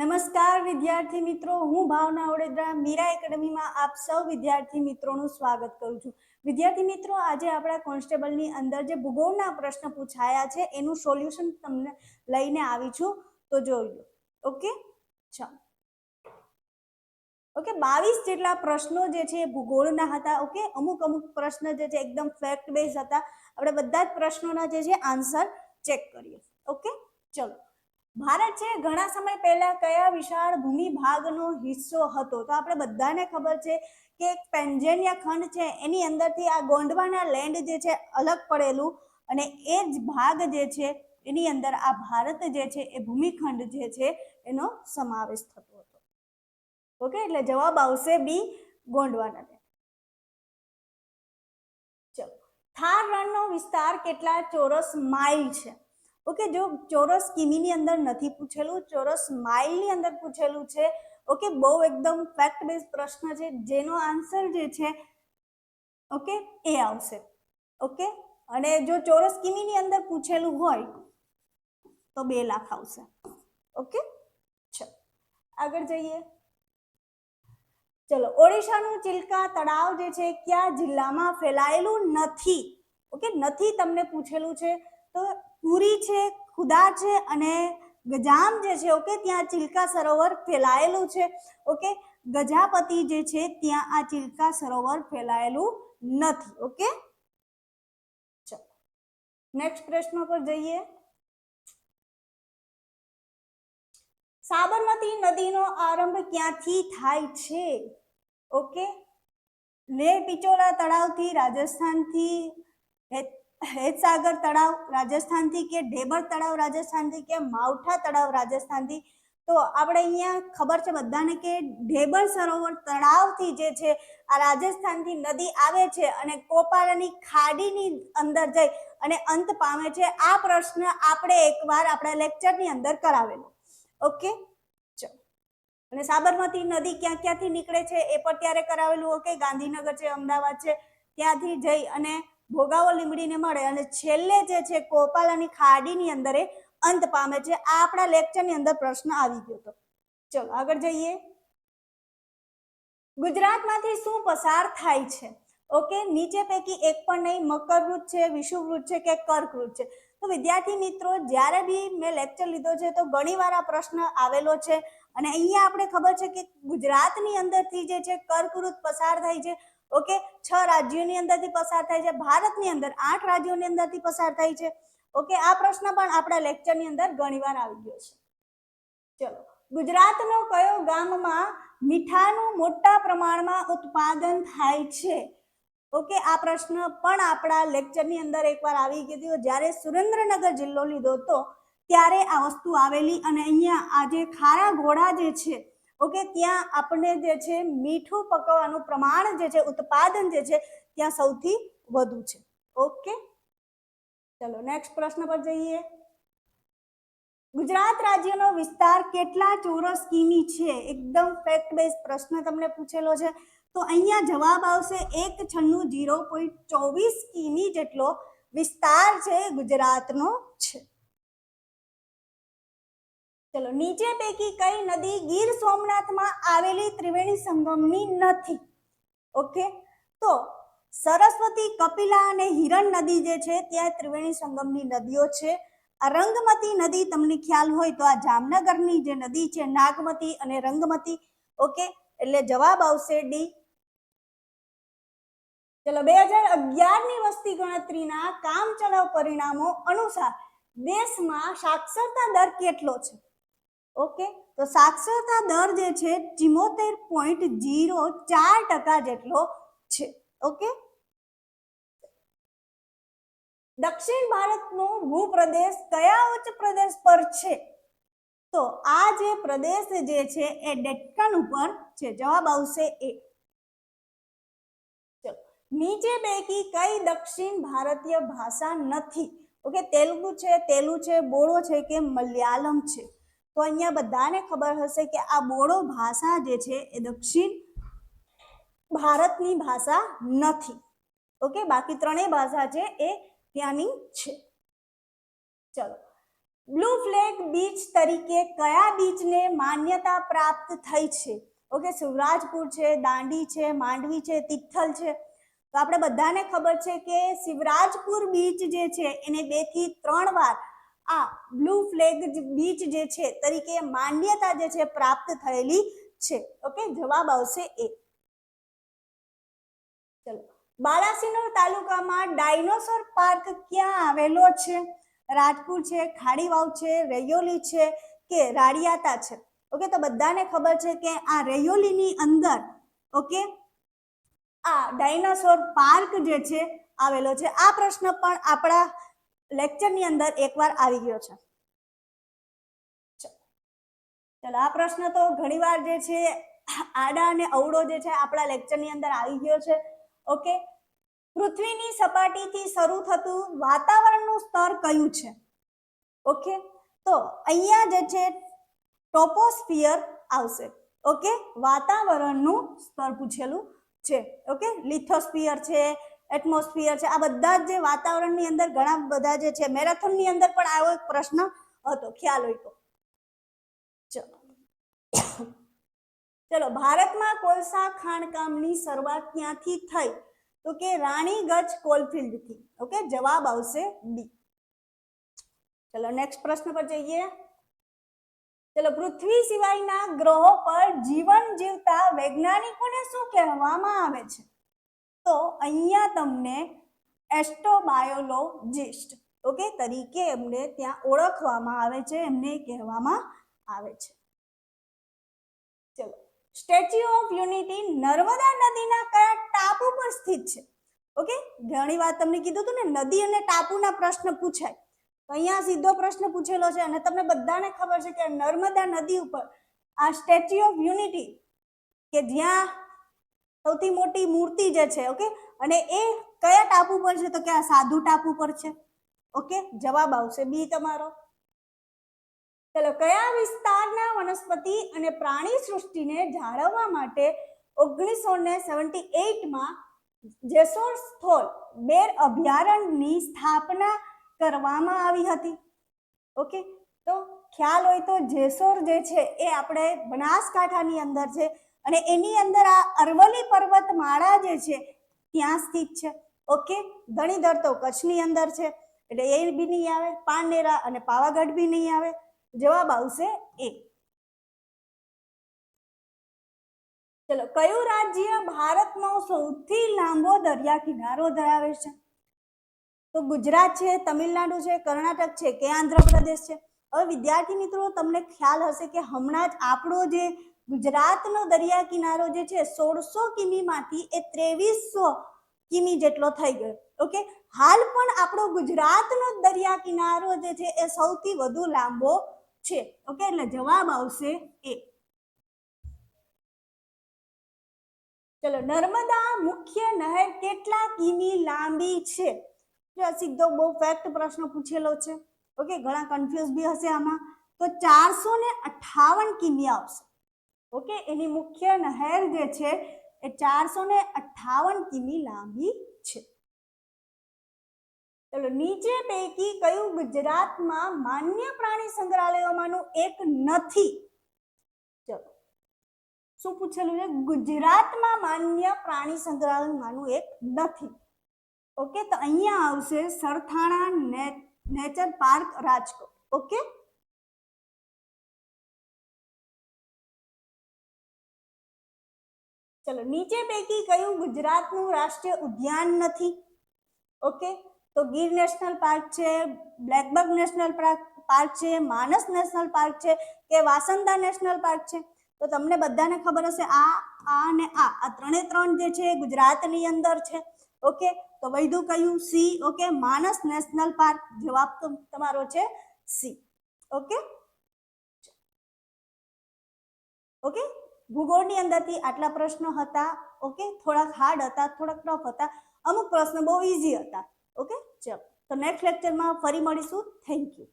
નમસ્કાર વિદ્યાર્થી મિત્રો, હું ભાવના ઓડેદરા, મીરા એકેડમીમાં આપ સૌ વિદ્યાર્થી મિત્રોનું સ્વાગત કરું છું. વિદ્યાર્થી મિત્રો, આજે આપણા કોન્સ્ટેબલની અંદર જે ભૂગોળના પ્રશ્ન પૂછાયા છે, એનું સોલ્યુશન તમને લઈને આવી છું. તો જોઈ ઓકે? ચાલો ઓકે, બાવીસ જેટલા પ્રશ્નો જે છે એ ભૂગોળના હતા. ઓકે? અમુક અમુક પ્રશ્ન જે છે એકદમ ફેક્ટ બેઝ હતા. આપણે બધા જ પ્રશ્નોના જે છે આન્સર ચેક કરીએ. ઓકે? ચલો. ભારત છે, ઘણા સમય પહેલા કયા વિશાળ ભૂમિ ભાગનો હિસ્સો હતો? તો આપણે બધાને ખબર છે કે એક પેન્જેનિયા ખંડ છે, એની અંદરથી આ ગોંડવાના લેન્ડ જે છે, અલગ પડેલું અને એ જ ભાગ જે છે, એની અંદર આ ભારત જે છે, એ ભૂમિખંડ જે છે, એનો સમાવેશ થતો હતો. ઓકે, એટલે જવાબ આવશે બી ગોંડવાના ચલો. થાર રણનો વિસ્તાર કેટલા ચોરસ માઇલ છે? ઓકે, જો ચોરસ કિમીની અંદર નથી પૂછેલું, ચોરસ માઇલની અંદર પૂછેલું છે, ઓકે, બહુ એકદમ ફેક્ટ બેઝ પ્રશ્ન છે, જેનો આન્સર જે છે, ઓકે, એ આવશે, ઓકે, અને જો ચોરસ કિમીની અંદર પૂછેલું હોય, તો બે લાખ આવશે, ઓકે, ચલો, આગળ જઈએ. ચલો, ઓડિશાનું ચિલ્કા તળાવ જે છે, ક્યાં જિલ્લામાં ફેલાયેલું નથી, ઓકે, નથી તમને પૂછેલું છે, તો પુરી છે, ખુદા છે અને ગજામ જે છે, ઓકે, ત્યાં ચિલ્કા સરોવર ફેલાયેલું છે. ઓકે, ગજાપતિ જે છે, ત્યાં આ ચિલ્કા સરોવર ફેલાયેલું નથી. ઓકે? ચલો નેક્સ્ટ પ્રશ્ન પર જઈએ. સાબરમતી નદીનો આરંભ ક્યાંથી થાય છે? ઓકે, લેહ પિચોલા તળાવથી, રાજસ્થાનથી હેતસાગર તળાવ રાજસ્થાનથી કે ઢેબર તળાવ રાજસ્થાનથી કે માવઠા તળાવ રાજસ્થાનથી? તો આપણે અહીંયા ખબર છે બધાને કે ઢેબર સરોવર તળાવથી જે છે આ રાજસ્થાનથી નદી આવે છે અને કોપારાની ખાડીની અંદર જઈ અને અંત પામે છે. આ પ્રશ્ન આપણે એકવાર આપણા લેક્ચરની અંદર કરાવેલો. ઓકે? અને સાબરમતી નદી ક્યાં ક્યાંથી નીકળે છે એ પણ ત્યારે કરાવેલું. ઓકે? ગાંધીનગર છે, અમદાવાદ છે. ત્યાંથી જઈ અને ભોગાવો લીમડીને મળે અને છેલ્લે જે છે કોપાલાની ખાડીની અંદર એ અંત પામે છે. આ આપણા લેક્ચરની અંદર પ્રશ્ન આવી ગયો હતો. ચલો આગળ જઈએ. ગુજરાતમાંથી શું પસાર થાય છે? ઓકે, નીચે પૈકી એક પણ નહીં, મકરવૃત છે વિષુવૃત છે કે કર્કવૃત છે? તો વિદ્યાર્થી મિત્રો, જ્યારે બી મેં લેક્ચર લીધો છે તો ઘણીવાર આ પ્રશ્ન આવેલો છે. અને અહીંયા આપણે ખબર છે કે ગુજરાતની અંદરથી જે છે કર્કવૃત પસાર થાય છે. ઓકે છ રાજ્યોની અંદરથી પસાર થાય છે. ભારતની અંદર આઠ રાજ્યોની અંદરથી પસાર થાય છે. ઓકે આ પ્રશ્ન પણ આપણા લેક્ચરની અંદર ઘણીવાર આવી ગયો છે. ચલો. ગુજરાતનો કયો ગામમાં મીઠાનું મોટા પ્રમાણમાં ઉત્પાદન થાય છે? ઓકે આ પ્રશ્ન પણ આપણા લેક્ચરની અંદર એકવાર આવી ગયો જ્યારે સુરેન્દ્રનગર જિલ્લો લીધો હતો, ત્યારે આ વસ્તુ આવેલી અને અહીંયા આ જે ખારા ઘોડા જે છે ઓકે, ત્યાં આપણે જે છે, મીઠું પકવવાનું પ્રમાણ જે છે, ઉત્પાદન જે છે, ત્યાં સૌથી વધુ છે. ઓકે? ચલો નેક્સ્ટ પ્રશ્ન પર જઈએ. ગુજરાત રાજ્યનો વિસ્તાર કેટલા ચોરસ કિમી છે? એકદમ ફેક્ટ બેઝ પ્રશ્ન તમને પૂછેલો છે. તો અહીંયા જવાબ આવશે એક છન્નું જીરો પોઈન્ટ ચોવીસ કિમી જેટલો વિસ્તાર છે ગુજરાતનો છે. ચલો, નીચે પૈકી કઈ નદી ગીર સોમનાથમાં આવેલી ત્રિવેણી સંગમની નથી. ઓકે? તો સરસ્વતી, કપિલા અને હિરણ નદી જે છે, ત્યાં ત્રિવેણી સંગમની નદીઓ છે. આ રંગમતી નદી, તમને ખ્યાલ હોય તો આ જામનગરની જે નદી છે, નાગમતી અને રંગમતી, ઓકે? એટલે જવાબ આવશે ડી. ચલો, બે હજાર અગિયારની વસ્તી ગણતરીના કામચલાઉ પરિણામો અનુસાર દેશમાં સાક્ષરતા દર કેટલો છે? ઓકે? તો સાક્ષરતા દર જે છે, ચિમોતેર પોઈન્ટ જીરો ચાર ટકા જેટલો છે. ઓકે? દક્ષિણ ભારતનો ભૂપ્રદેશ કયા ઉચ્ચ પ્રદેશ પર છે? તો આ જે પ્રદેશ જે છે, એ ડેક્કન ઉપર છે. જવાબ આવશે એ. નીચે પૈકી કઈ દક્ષિણ ભારતીય ભાષા નથી? ઓકે, તેલુગુ છે તેલુ છે, બોડો છે કે મલયાલમ છે? તો અહીંયા બધાને ખબર હશે કે આ બોડો ભાષા જે છે એ દક્ષિણ ભારતની ભાષા નથી. ઓકે, બાકી ત્રણેય ભાષા છે એ ત્યાંની છે. ચલો. બ્લુ ફ્લેગ બીચ તરીકે કયા બીચને માન્યતા પ્રાપ્ત થઈ છે? ઓકે, શિવરાજપુર છે, દાંડી છે, માંડવી છે, તિથલ છે. તો આપણે બધાને ખબર છે કે શિવરાજપુર બીચ જે છે, એને બેથી ત્રણ વાર આ બ્લુ ફ્લેગ બીચ જે છે, તરીકે માન્યતા જે છે, પ્રાપ્ત થયેલી છે. ઓકે જવાબ આવશે એ ચલો. બાલાસિનોર તાલુકામાં ડાયનોસોર પાર્ક ક્યાં આવેલો છે? રાજપુર છે, ખાડીવાવ છે, રૈયોલી છે કે રાડિયાતા છે? ઓકે તો બધાને ખબર છે કે આ રૈયોલીની અંદર ઓકે આ ડાયનાસોર પાર્ક જે છે, આવેલો છે. આ પ્રશ્ન પણ આપણા લેક્ચરની અંદર એકવાર આવી ગયો છે. ચલો, આ પ્રશ્ન તો ઘણીવાર જે છે, આડા અને અવળો જે છે, આપણા લેક્ચરની અંદર આવી ગયો છે. ઓકે પૃથ્વીની સપાટીથી શરૂ થતું વાતાવરણનું સ્તર કયું છે? ઓકે તો અહીંયા જે છે, ટોપોસ્ફિયર આવશે. ઓકે વાતાવરણનું સ્તર પૂછેલું છે. ઓકે લિથોસ્ફિયર છે એટમોસ્ફિયર છે. આ બધા જ જે વાતાવરણની અંદર ઘણા બધા જે છે, મેરેથોનની અંદર પણ આવો એક પ્રશ્ન હતો. ખ્યાલ હોય તો. ચલો. ચલો, ભારતમાં કોલસા ખાણકામની શરૂઆત ક્યાંથી થઈ? તો કે રાણીગંજ કોલફિલ્ડથી. ઓકે, જવાબ આવશે બી ચલો નેક્સ્ટ પ્રશ્ન પર જઈએ. ચલો, પૃથ્વી સિવાયના ગ્રહો પર જીવન જીવતા વૈજ્ઞાનિકોને શું કહેવામાં આવે છે? તો અહીંયા તમને એસ્ટ્રોબાયોલોજિસ્ટ, ઓકે, તરીકે એમને ત્યાં ઓળખવામાં આવે છે, એમને કહેવામાં આવે છે. ચલો. સ્ટેચ્યુ ઓફ યુનિટી નર્મદા નદીના કયા ટાપુ પર સ્થિત છે? ઓકે, ઘણી વાર તમને કીધું હતું ને, નદી અને ટાપુના પ્રશ્ન પૂછાય. તો અહીંયા સીધો પ્રશ્ન પૂછેલો છે અને તમને બધાને ખબર છે કે નર્મદા નદી ઉપર આ સ્ટેચ્યુ ઓફ યુનિટી કે જ્યાં સૌથી મોટી મૂર્તિ જે છે ઓકે અને એ કયા ટાપુ પર છે? તો કે આ સાધુ ટાપુ પર છે. ઓકે જવાબ આવશે બી તમારો. ચલો, કયા વિસ્તારના વનસ્પતિ અને પ્રાણી સૃષ્ટિને જાળવવા માટે ઓગણીસો ને સેવન્ટી એઇટમાં જેસોર સ્થોલ બેર અભયારણ્યની સ્થાપના કરવામાં આવી હતી? ઓકે તો ખ્યાલ હોય તો જેસોર જે છે, એ આપણે બનાસકાંઠાની અંદર છે અને એની અંદર આ અરવલ્લી પર્વતમાળા જે છે, ત્યાં સ્થિત છે. ઓકે ધણીધર તો કચ્છની અંદર છે, એટલે એ બી નહીં આવે પાનેરા અને પાવાગઢ બી નહીં આવે. જવાબ આવશે એ. ચલો, કયું રાજ્ય ભારતનો સૌથી લાંબો દરિયા કિનારો ધરાવે છે? તો ગુજરાત છે, તમિલનાડુ છે, કર્ણાટક છે, કે આંધ્રપ્રદેશ છે. હવે વિદ્યાર્થી મિત્રો, તમને ખ્યાલ હશે કે હમણાં જ આપણો જે ગુજરાતનો દરિયા કિનારો જે છે, સોળસો કિમીમાંથી એ ત્રેવીસો કિમી જેટલો થઈ ગયો. ઓકે હાલ પણ આપણો ગુજરાતનો દરિયા કિનારો જે છે, એ સૌથી વધુ લાંબો છે. ઓકે એટલે જવાબ આવશે એ. ચલો, નર્મદા મુખ્ય નહેર કેટલા કિમી લાંબી છે? જો સીધો બહુ ફેક્ટ પ્રશ્ન પૂછેલો છે. ઓકે ઘણા કન્ફ્યુઝ બી હશે આમાં. તો ચારસો ને અઠાવન કિમી આવશે. ઓકે, એની મુખ્ય નહેર જે છે એ ચારસો ને અઠાવન કિમી લાંબી છે. ચલો, નીચે પૈકી કયું ગુજરાતમાં માન્ય પ્રાણી સંગ્રહાલયોમાંનું એક નથી? ચલો, શું પૂછેલું છે? ગુજરાતમાં માન્ય પ્રાણી સંગ્રહાલયમાંનું એક નથી. ઓકે, તો અહીંયા આવશે Sarthana nature park Rajkot. Okay? ચલો, નીચે પૈકી કયું ગુજરાતનું રાષ્ટ્રીય ઉદ્યાન નથી? ઓકે, તો ગીર નેશનલ પાર્ક છે બ્લેકબર્ગ નેશનલ પાર્ક છે, માનસ નેશનલ પાર્ક છે કે વાસંદા નેશનલ પાર્ક છે? તો તમને બધાને ખબર હશે, આ આ અને આ આ ત્રણે ત્રણ જે છે ગુજરાતની અંદર છે. ઓકે, તો વૈધુ કયું? C. Okay, Manas national park. જવાબ તો તમારો છે સી. ઓકે? ઓકે? ભૂગોળની અંદરથી આટલા પ્રશ્નો હતા ઓકે થોડાક હાર્ડ હતા, થોડાક ટફ હતા. અમુક પ્રશ્નો બહુ ઇઝી હતા ઓકે ચલો. તો નેક્સ્ટ લેક્ચરમાં ફરી મળીશું. Thank you